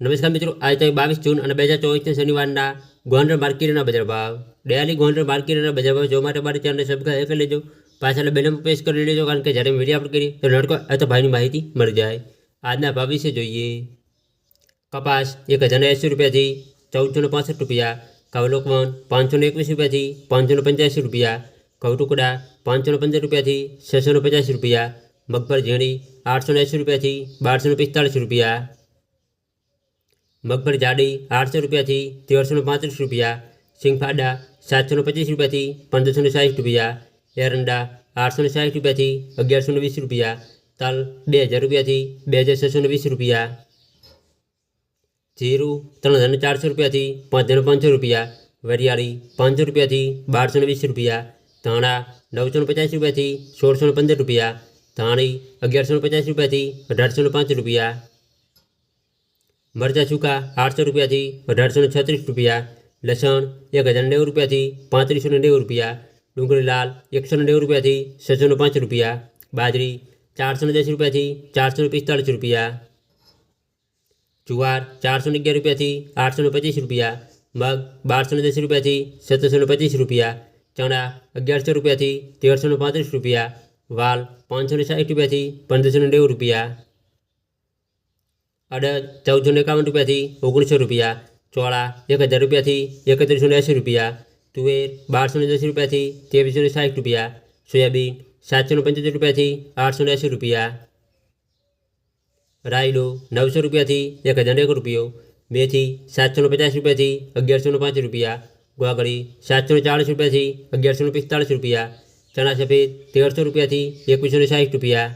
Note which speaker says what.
Speaker 1: નમસ્કાર મિત્રો આજે તારીખ બાવીસ જૂન અને બે હજાર ચોવીસના શનિવારના ગોંડલ માર્કેટના બજાર ભાવ ડેલી ગોંડલ માર્કેટના બજાર ભાવ જોવા માટે મારી ચેનલને સબસ્ક્રાઈબ કરી લેજો પાછળ બેલ પ્રેસ કરી લેજો કારણ કે જ્યારે વિડીયો અપલોડ કરીએ તો લડકો અથવા ભાઈની માહિતી મળી જાય આજના ભાવ વિશે જોઈએ કપાસ એક હજાર એંસી રૂપિયાથી ચૌદસો ને પાસઠ રૂપિયા કવલોકવન પાંચસો ને એકવીસ રૂપિયાથી પાંચસો ને પંચ્યાસી રૂપિયા ઘઉં ટુકડા પાંચસો ને પંદર રૂપિયાથી છસો ને પચાસ રૂપિયા મગફળ ઝીણી આઠસો ને એંસી રૂપિયાથી બારસો ને પિસ્તાળીસ રૂપિયા મગફળી જાડી આઠસો રૂપિયાથી તેરસો ને પાંત્રીસ રૂપિયા સિંગફાડા સાતસો ને પચીસ રૂપિયાથી પંદરસો ને સાઠ રૂપિયા એરંડા આઠસો ને સાઠ રૂપિયાથી અગિયારસો ને વીસ રૂપિયા તલ બે હજાર રૂપિયાથી બે હજાર છસો ને વીસ રૂપિયા જીરું ત્રણ હજાર ને ચારસો રૂપિયાથી પાંચ હજાર પાંચસો રૂપિયા વરિયાળી પાંચસો રૂપિયાથી બારસો ને વીસ રૂપિયા ધાણા નવસો ને પચાસ રૂપિયાથી સોળસો ને પંદર રૂપિયા ધાણી અગિયારસો ને પચાસ રૂપિયાથી અઢારસો ને પાંચ રૂપિયા મરચાં સૂકા આઠસો રૂપિયાથી અઢારસો ને છત્રીસ રૂપિયા લસણ એક હજાર નેવું રૂપિયાથી પાંત્રીસો ને નેવું રૂપિયા ડુંગળી લાલ એકસો ને નેવું રૂપિયાથી છસો ને પાંચ રૂપિયા બાજરી ચારસો ને દસ રૂપિયાથી ચારસો ને પિસ્તાળીસ રૂપિયા જુવાર ચારસો ને અગિયાર રૂપિયાથી આઠસો ને પચીસ રૂપિયા મગ બારસો ને દસ રૂપિયાથી સત્તરસો ને પચીસ રૂપિયા ચણા અગિયારસો રૂપિયાથી તેરસો ને પાંત્રીસ રૂપિયા વાલ પાંચસો ને સાઠ રૂપિયાથી પંદરસો ને નેવું રૂપિયા અડદ ચૌદસો ને એકાવન રૂપિયાથી ઓગણીસો રૂપિયા ચોળા એક હજાર રૂપિયાથી એકત્રીસો ને એંસી રૂપિયા તુવેર બારસો ને દસ રૂપિયાથી ત્રેવીસો ને સાઠ રૂપિયા સોયાબીન સાતસો ને પંચોતેર રૂપિયાથી આઠસો ને એંસી રૂપિયા રાયડો નવસો રૂપિયાથી એક હજાર એક રૂપિયો મેથી સાતસો ને પચાસ રૂપિયાથી અગિયારસો ને પાંચ રૂપિયા ગોગળી સાતસો ને ચાળીસ રૂપિયાથી અગિયારસો ને પિસ્તાળીસ રૂપિયા ચણા સફેદ તેરસો રૂપિયાથી એકવીસો ને સાઠ રૂપિયા